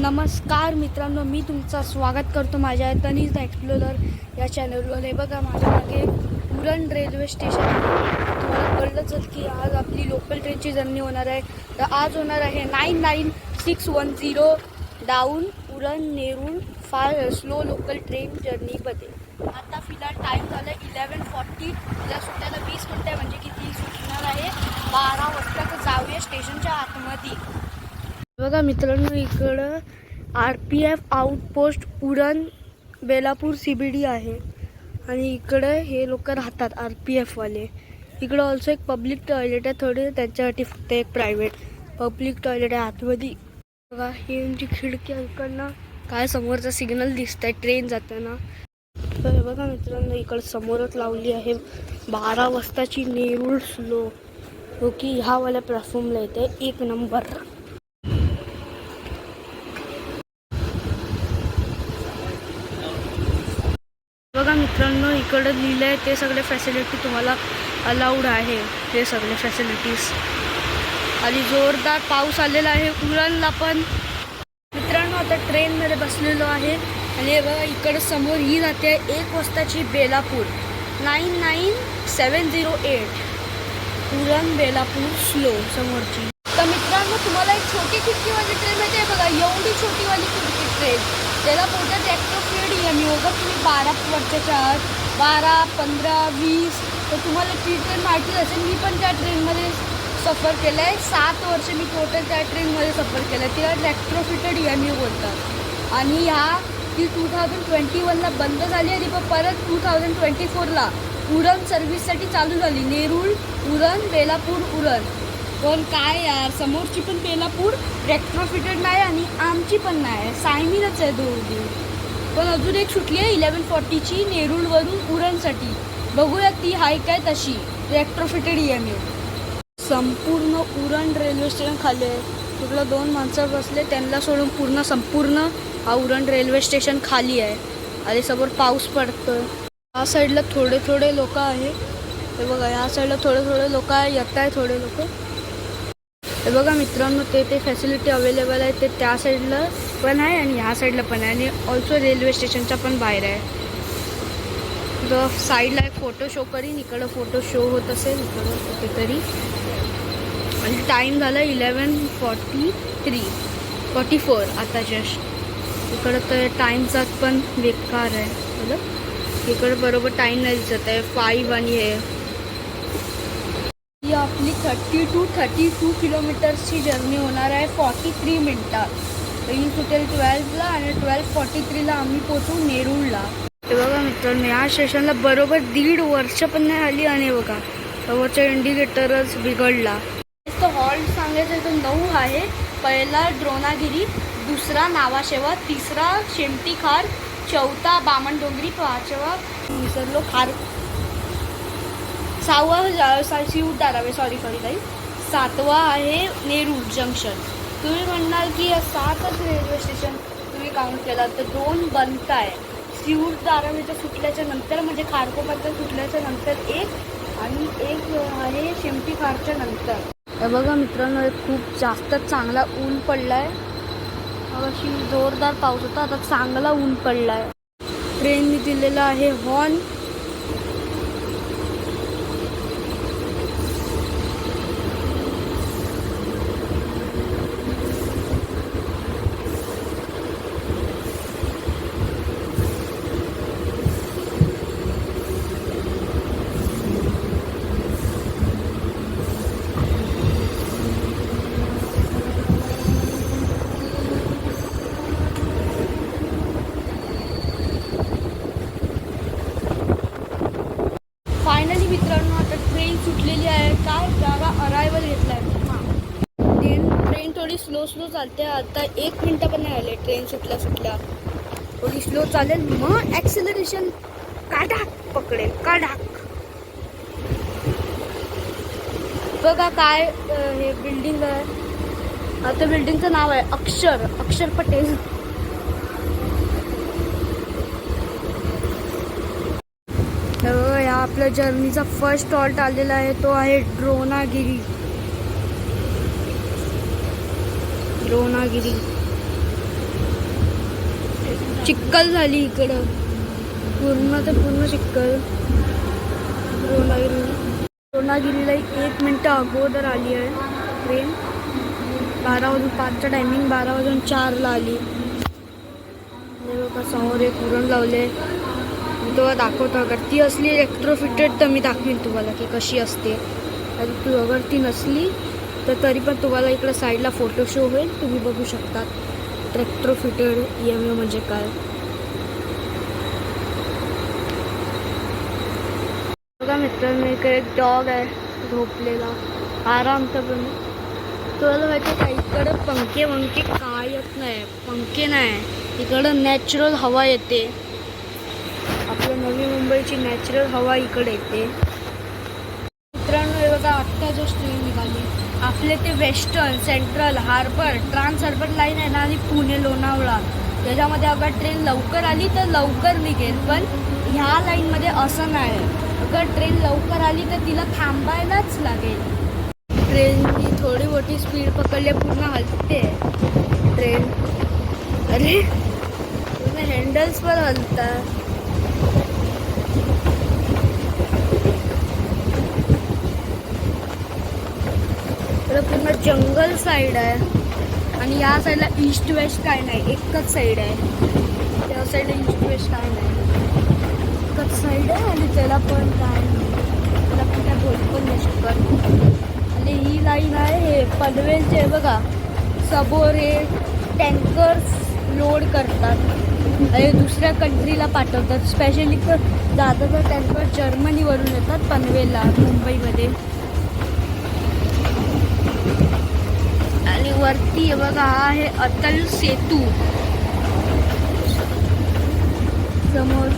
नमस्कार मित्रांनो मी तुमचं स्वागत करतो माझ्या तनिष द एक्सप्लोरर या चॅनलवर. हे बघा माझ्या मागे उरण रेल्वे स्टेशन आहे. तुम्हाला कळलंच की आज आपली लोकल ट्रेनची जर्नी होणार आहे. तर आज होणार आहे nine nine six one zero down Uran Nerul फार स्लो लोकल ट्रेन जर्नीमध्ये. आता फिलहाल टाईम झाला आहे इलेवन फॉर्टी तिला सुटायला वीस मिनटं आहे म्हणजे की ती सुटणार आहे. बारा वाजता तर जाऊया स्टेशनच्या आतमध्ये. बघा मित्रांनो इकडं R P F outpost Uran Belapur C B D आहे. आणि इकडं हे लोक राहतात आर पी एफवाले इकडं ऑल्सो एक पब्लिक टॉयलेट आहे थोडे त्यांच्यासाठी फक्त एक प्रायव्हेट पब्लिक टॉयलेट आहे आतमध्ये. बघा ही आमची खिडकी आहे इकडनं काय समोरचा सिग्नल दिसत आहे ट्रेन जाताना. तर बघा मित्रांनो इकडं समोरच लावली आहे बारा वाजताची नेरूळ स्लो जो की ह्यावाल्या प्लॅटफॉर्मला येते एक नंबर बघा मित्रांनो इकडं लिहिलं आहे ते सगळे फॅसिलिटी तुम्हाला अलाउड आहे. ते सगळे फॅसिलिटीज आणि जोरदार पाऊस आलेला आहे उरणला पण. मित्रांनो आता ट्रेनमध्ये बसलेलो आहे. आणि हे बघा इकडं समोर ही जाते एक वाजताची Belapur. Nine nine seven zero eight Uran Belapur slow समोरची. तर मित्रांनो तुम्हाला एक छोटी खिडकीवाली ट्रेन माहिती आहे बघा एवढी छोटीवाली खिडकी ट्रेन त्याला बोलतात ॲक्टोफिड एम योगा बारा वर्षाच्या आहात बारा पंधरा वीस. तर तुम्हाला ती ट्रेन माहितीच असेल मी पण त्या ट्रेनमध्ये सफर केलं आहे सात वर्ष मी टोटल त्या ट्रेनमध्ये सफर केलं आहे तिला रॅक्ट्रोफिटेड एम यू बोलतात. आणि ह्या ती टू थाउजंड ट्वेंटी वनला बंद झाली आणि पण परत टू थाउजंड ट्वेंटी फोरला उरण सर्व्हिससाठी चालू झाली. नेरूळ उरण बेलापूर उरण. पण काय यार समोरची पण बेलापूर रेक्ट्रोफिटेड नाही आणि आमची पण नाही. सायमीनच आहे दोघी पण अजून एक सुटली आहे इलेवन फॉर्टीची नेरूळवरून उरणसाठी. बघूया ती हाय काय तशी. रेक्ट्रोफिटेड एम यू संपूर्ण उरण रेल्वे स्टेशन खाली आहे. तिकडं दोन माणसं बसले त्यांना सोडून पूर्ण संपूर्ण हा उरण रेल्वे स्टेशन खाली आहे. आणि समोर पाऊस पडतो ह्या साईडला थोडे थोडे लोक आहे. हे बघा ह्या साईडला थोडे थोडे लोक आहे येत आहे थोडे लोक. हे बघा मित्रांनो ते ते फॅसिलिटी अवेलेबल आहे ते त्या साईडला पण आहे आणि ह्या साईडला पण आहे. आणि ऑल्सो रेल्वे स्टेशनच्या पण बाहेर आहे. तर साईडला एक फोटो शो करीन इकडं फोटो शो होत असेल इकडं कुठेतरी. आणि टाईम झाला eleven forty three forty four आता जस्ट इकडं तर टाईमचा पण बेकार आहे. बरं इकडं बरोबर टाईम नाही दिसत आहे. फाईव्ह आणि हे. थर्टी टू थर्टी टू किलोमीटर्सची जर्नी होणार आहे फॉर्टी थ्री मिनटात. तर ही सुटेल ट्वेल्वला आणि ट्वेल्व फॉर्टी थ्रीला आम्ही पोचू नेरूळला. हे बघा मित्रांनो या स्टेशनला बरोबर दीड वर्ष पण नाही आली आणि बघा समोरचा इंडिकेटरच बिघडला. तो हॉल्ट सांगायचं तर नऊ आहे. पहिला द्रोणागिरी दुसरा नावाशेवा तिसरा शेमटी खार चौथा बामण डोंगरी पाचवा विसरलो खार. सहावा शिव धारावे सॉरी सॉरी काही सातवा आहे नेरूळ जंक्शन तुम्ही म्हणाल की या सातच रेल्वे स्टेशन तुम्ही काउंट केला तर दोन बनताय. शिवूर धारावेच्या म्हणजे सुटल्याच्या नंतर म्हणजे खारकोपाच्या सुटल्याच्या नंतर एक आणि एक आहे शेमटी खारच्या नंतर. बघा मित्रांनो एक खूप जास्त चांगला ऊन पडला आहे अशी जोरदार पाऊस होता आता चांगला ऊन पडला आहे ट्रेनने दिलेला आहे हॉर्न फायनली मित्रांनो आता ट्रेन सुटलेली आहे काय जागा अरायवल घेतला आहे ट्रेन ट्रेन थोडी स्लो चालते आता एक मिनटं पण नाही आले ट्रेन सुटल्या सुटल्या. थोडी स्लो चालेल मग ॲक्सिलरेशन काढाक पकडेल काढाक बघा काय हे बिल्डिंग आहे. आता बिल्डिंगचं नाव आहे अक्षर अक्षर पटेल. हो, या आपल्या जर्नीचा फर्स्ट हॉल्ट आलेला आहे तो आहे ड्रोनागिरी द्रोणागिरी चिक्कल झाली इकडं. पूर्ण तर पूर्ण चिक्कल. द्रोणागिरी द्रोणागिरीला एक मिनटं अगोदर आली आहे ट्रेन बारा वाजून पाचचं टायमिंग बारा वाजून चारला आली. बघा समोर एक उरण लावले मी तुला दाखवतो. अगर ती असली इलेक्ट्रोफिटेड तर मी दाखवीन तुम्हाला की कशी असते. आणि तू अगर ती नसली तर तरी पण तुम्हाला इकडं साईडला फोटो शो होईल. तुम्ही बघू शकता. इलेक्ट्रोफिटेड ई एम ए म्हणजे काय? बघा मित्रांनो इकडे एक डॉग आहे झोपलेला. आराम तर पण. तुला माहिती का इकडं पंखे वंखे काय येत नाही पंखे नाही इकडं नॅचरल हवा येते. आपल्या नवी मुंबईची नॅचरल हवा इकडे येते. मित्रांनो हे बघा आत्ता जो ट्रेन निघाली. आपले ते western central harbour trans harbour line आहे ना आणि पुणे लोणावळा. त्याच्यामध्ये अगर ट्रेन लवकर आली तर लवकर निघेल पण ह्या लाईनमध्ये असं नाही. अगर ट्रेन लवकर आली तर तिला थांबायलाच लागेल. ट्रेनची थोडी मोठी स्पीड पकडली पूर्ण हलते. ट्रेन. अरे पूर्ण हँडल्स पण हलतात. इकडं पूर्ण जंगल साईड आहे. आणि या साईडला ईस्ट वेस्ट काय नाही एकच साईड आहे. त्या साईडला ईस्ट वेस्ट काय नाही. एकच साईड आहे आणि त्याला पण काय नाही. त्याला पण काय बोल पण नाही शकत. आणि ही लाईन आहे हे पनवेलचे आहे बघा. सबोर हे टँकर्स लोड करतात. आणि दुसऱ्या कंट्रीला पाठवतात. स्पेशली तर ज्यादातर टँकर जर्मनीवरून येतात पनवेलला मुंबईमध्ये आणि वरती बघा हा आहे अटल सेतू. समोर.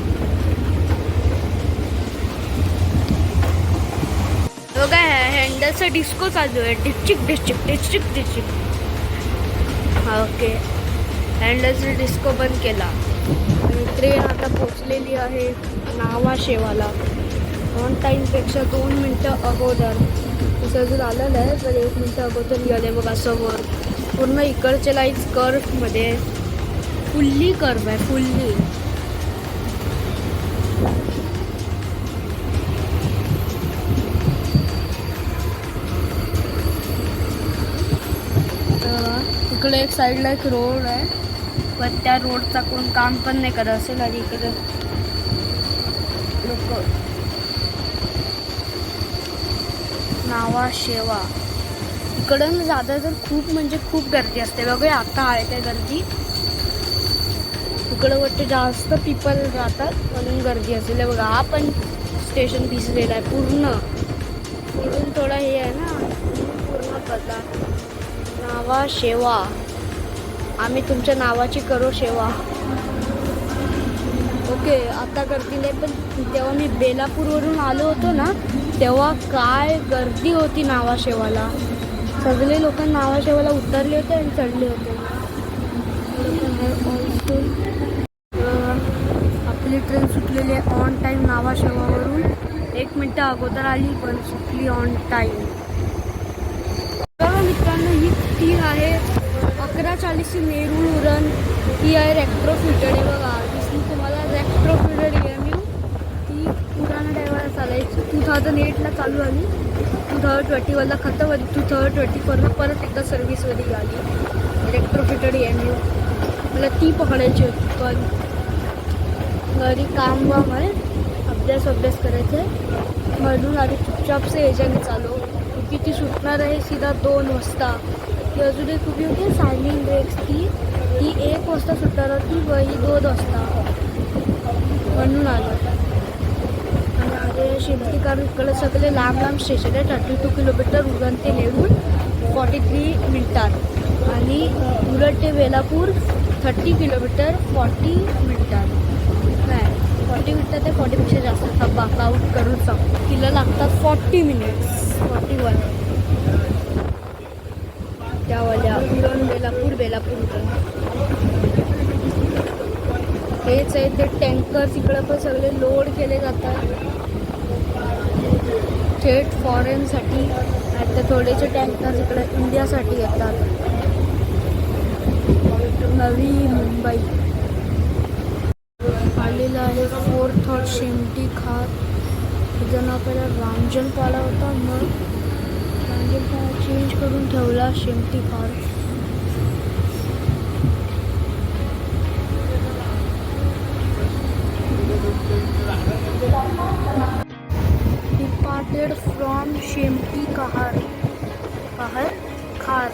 हे बघा हँडलचा डिस्को चालू आहे. डिस्चिक डिस्चिक डिस्चिक डिस्चिक हा ओके हँडलचा डिस्को बंद केला. आणि ट्रेन आता पोचलेली आहे नावा शेवाला. ऑन टाईमपेक्षा दोन मिनटं अगोदर. तसं अजून आलेलं आहे तर एक मिनटं अगोदर निघाले बघा समोर. पूर्ण इकडच्या लाईन्स कर्फमध्ये फुल्ली कर्व आहे फुल्ली. इकडे एक साईडला एक रोड आहे. पण त्या रोडचा कोण काम पण नाही करत असेल आणि इकडे लोक नावा शेवा. इकडं जाता तर खूप म्हणजे खूप गर्दी असते. बघूया आता आहे काय गर्दी. इकडं वाटतं जास्त पीपल राहतात म्हणून गर्दी असेल बघा हा पण स्टेशन भिजलेला आहे पूर्ण. इथून थोडा हे आहे ना पूर्ण पता नावा शेवा. आम्ही तुमच्या नावाची करू सेवा ओके आता गर्दी नाही पण तेव्हा मी बेलापूरवरून आलो होतो ना तेव्हा काय गर्दी होती नावाशेवाला? सगळे लोक नावाशेवाला उतरले होते आणि चढले होते. आपली ट्रेन सुटलेली आहे ऑन टाईम नावाशेवावरून. एक मिनटं अगोदर आली पण सुटली ऑन टाईम मित्रांनो ही ती आहे. अकरा चाळीसची नेरूळ उरण. ही आहे रेक्ट्रो आहे बघा दिसली तुम्हाला रेक्ट्रोफिटेड एम पुराणा टायमाला चालायची टू थाउजंड एटला चालू आली. टू थाउजंड ट्वेंटी वनला खतम झाली टू थाउजंड ट्वेंटी फोरला परत एकदा सर्व्हिसमध्ये आली. इलेक्ट्रोफिटेड एम यू मला ती पकडायची होती पण घरी काम वाम आहे. अभ्यास अभ्यास करायचा आहे. म्हणून आधी चुपचापसे याच्याने चालू. की ती सुटणार आहे सीधा दोन वाजता. ती अजून एक उभी होती सायनिंग ब्रेक्स ती. ती एक वाजता सुटणार होती व ही दोन वाजता. म्हणून आलो. ते शेतकी कारण इकडे सगळे लांब लांब स्टेशन आहे. थर्टी टू किलोमीटर उरण ते नेऊन फॉर्टी थ्री मिनटात आणि उरण ते वेलापूर थर्टी किलोमीटर फॉर्टी मिनटात नाही फॉर्टी मिनटात ते फॉर्टीपेक्षा जास्त. थांबा काउंट करून सांग. तिला लागतात फॉर्टी मिनिट्स फॉर्टी वन त्यावाल्या उरण बेलापूर बेलापूर उरण. हेच आहे ते टँकर्स इकडं पण सगळे लोड केले जातात. थेट फॉरेनसाठी आता थोडेसे टँकर इकडे इंडियासाठी येतात. नवी मुंबई. आलेलं आहे फोर थर्ड शिमटी खात त्याचं नाव रांजन पाला होता मग रांजणपाला चेंज करून ठेवला शिमटी खात शेमटी कहार. कहार? खार.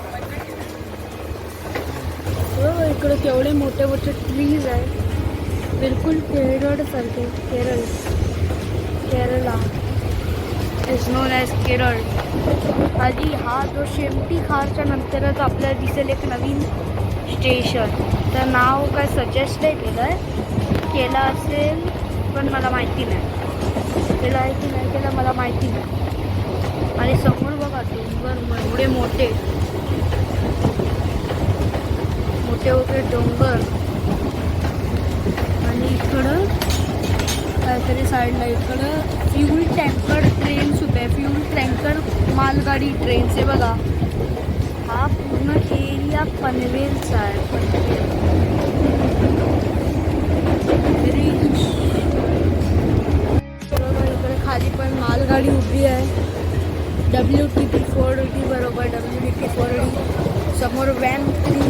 हो इकडे केवढे मोठे मोठे ट्रीज आहे बिलकुल केरळ सारखे Keral. Kerala is known as Keral. आणि हा जो शेमटी खारच्या नंतरच आपल्याला दिसेल एक नवीन स्टेशन तर नाव काय सजेस्ट नाही केलं आहे. केलं असेल पण मला माहिती नाही. केलं आहे की नाही केलं मला माहिती नाही. आणि समोर बघा डोंगर एवढे मोठे. मोठे मोठे डोंगर. आणि इकडं काहीतरी साईडला इकडं फ्युल टँकर ट्रेन सुद्धा आहे फ्युल टँकर मालगाडी ट्रेनचे आहे बघा. हा पूर्ण एरिया पनवेलचा आहे. पनवेल. इकडे खाली पण मालगाडी उभी आहे. W T T four D बरोबर W T T four D समोर वॅम three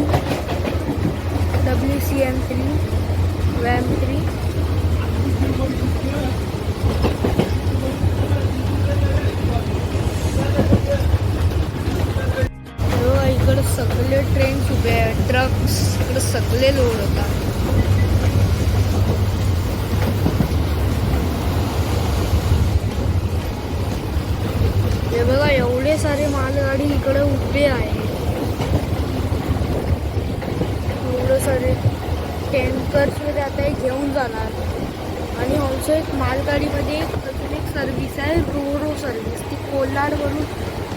W C M three वॅम three इकडं सगळे ट्रेन उभे आहे ट्रक्स इकडं सगळे लोड होतात. हे बघा एवढे सारे मालगाडी इकडे उभे आहे. एवढे सारे टँकर्स वगैरे आता हे घेऊन जाणार. आणि ऑल्सो एक मालगाडीमध्ये एक अजून एक सर्विस आहे रो रो सर्विस ती कोल्हाडवरून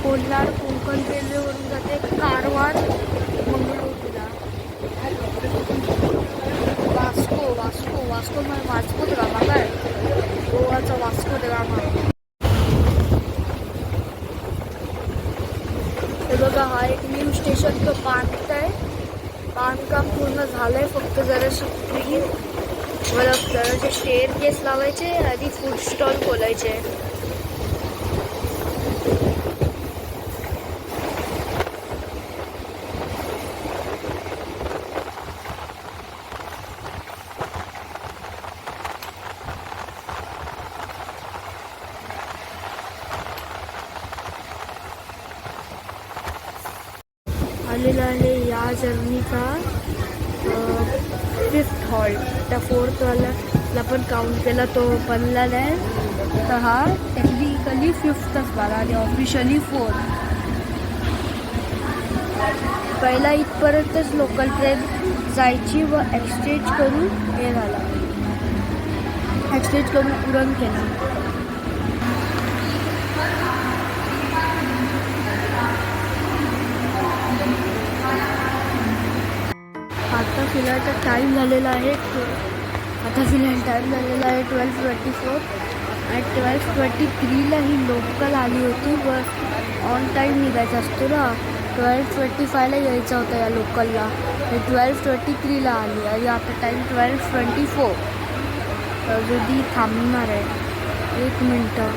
कोल्हाड कोकण रेल्वेवरून जाते. कारवार मंगळूरला. वास्को वास्को वास्को म्हणजे वास्को द गामा काय गोवाचा वास्को द गामा हे बघा हा एक न्यू स्टेशन तो बांधत आहे. बांधकाम पूर्ण झालंय फक्त जराशी ट्री मला जरासे स्टेअर केस लावायचे आणि फूड स्टॉल खोलायचे. आलेला आहे या जर्नीचा फिफ्थ हॉल त्या फोर्थवाला पण काउंट केला तो बनला नाही तर हा टेक्निकली फिफ्थच झाला आणि ऑफिशियली फोर्थ पहिला इथपर्यंतच लोकल ट्रेन जायची व एक्सचेंज करून हे झाला एक्सचेंज करून उरण केला. आता टाईम झालेला आहे. आता फिलहाल टाईम झालेला आहे. ट्वेल्व ट्वेंटी फोर आणि ट्वेल्व ट्वेंटी थ्रीला ही लोकल आली होती. बस ऑन टाईम निघायचा असतो ना. ट्वेल्व ट्वेंटी फायला यायचा होता या लोकलला ट्वेल्व ट्वेंटी थ्रीला आली. आणि आता टाईम ट्वेल्व ट्वेंटी फोर अजून थांबणार आहे. एक मिनटं.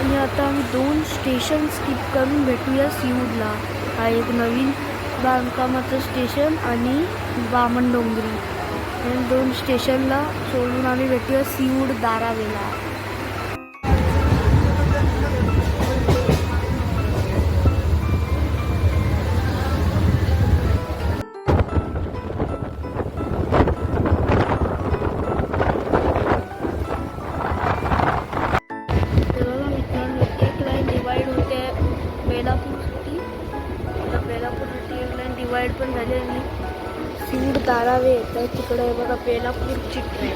आणि आता आम्ही दोन स्टेशन स्किप करून भेटूया सीवूडला हा एक नवीन बांधकामाचं स्टेशन आणि बामणडोंगरी या दोन स्टेशनला सोडून आम्ही भेटूया सीवूड दारावेला. बेलापूर एक पण झाली आणि सीड दारावे येत आहे. तिकडे आहे बघा बेलापूरची ट्रेन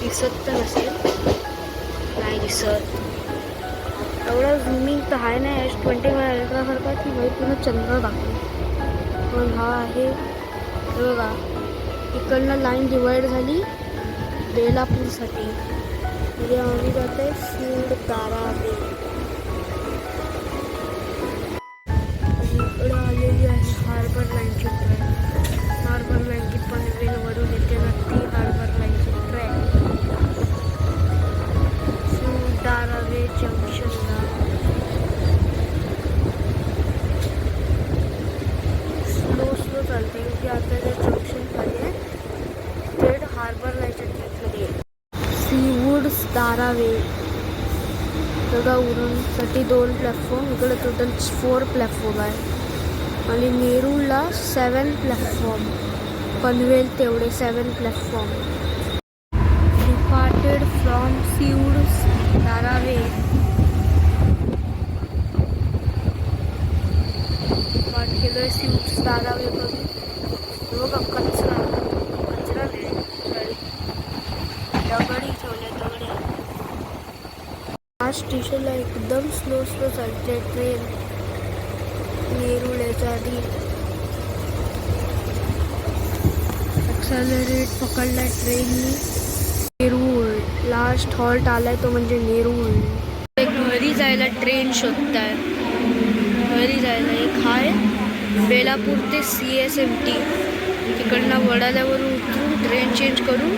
दिसत तर नसेल नाही दिसत. एवढं झुमिंग तर आहे नाही एस ट्वेंटी वन अल्ट्रासारखा की भाई पूर्ण चंद्र दाखवतो पण हा आहे बघा. इकडनं लाईन डिवाईड झाली बेलापूरसाठी. म्हणजे आम्ही जाते आहे दारावे दोन प्लॅटफॉर्म इकडे टोटल फोर प्लॅटफॉर्म आहे. आणि नेरूळला सेवन प्लॅटफॉर्म पनवेल तेवढे seven platform departed from Seawoods Dharave पाठ केलोय सीवूड्स धारावे बघून हे बघा कचरा कचरा नाही दगडी ठेवले दगडी हा स्टेशनला एकदम चालते ट्रेन नेरूळ याच्या आधी ॲक्सलरेट पकडला ट्रेननी. नेरूळ. लास्ट हॉल्ट आलाय तो म्हणजे नेरूळ. ते घरी जायला ट्रेन शोधताय. घरी जायला एक हाय. बेलापूर ते सी एस एम टी तिकडनं वडाल्यावरून उतरून ट्रेन चेंज करून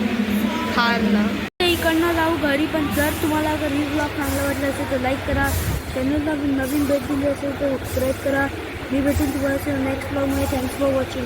खारला. इकडनं जाऊ घरी पण जर तुम्हाला घरी ब्लॉग चांगला वाटला असेल तर लाईक करा. चॅनलला नवीन भेट दिली असेल तर सबस्क्राईब करा. मी भेटून तुम्हाला नेक्स्ट ब्लॉगमध्ये थँक्स फॉर वॉचिंग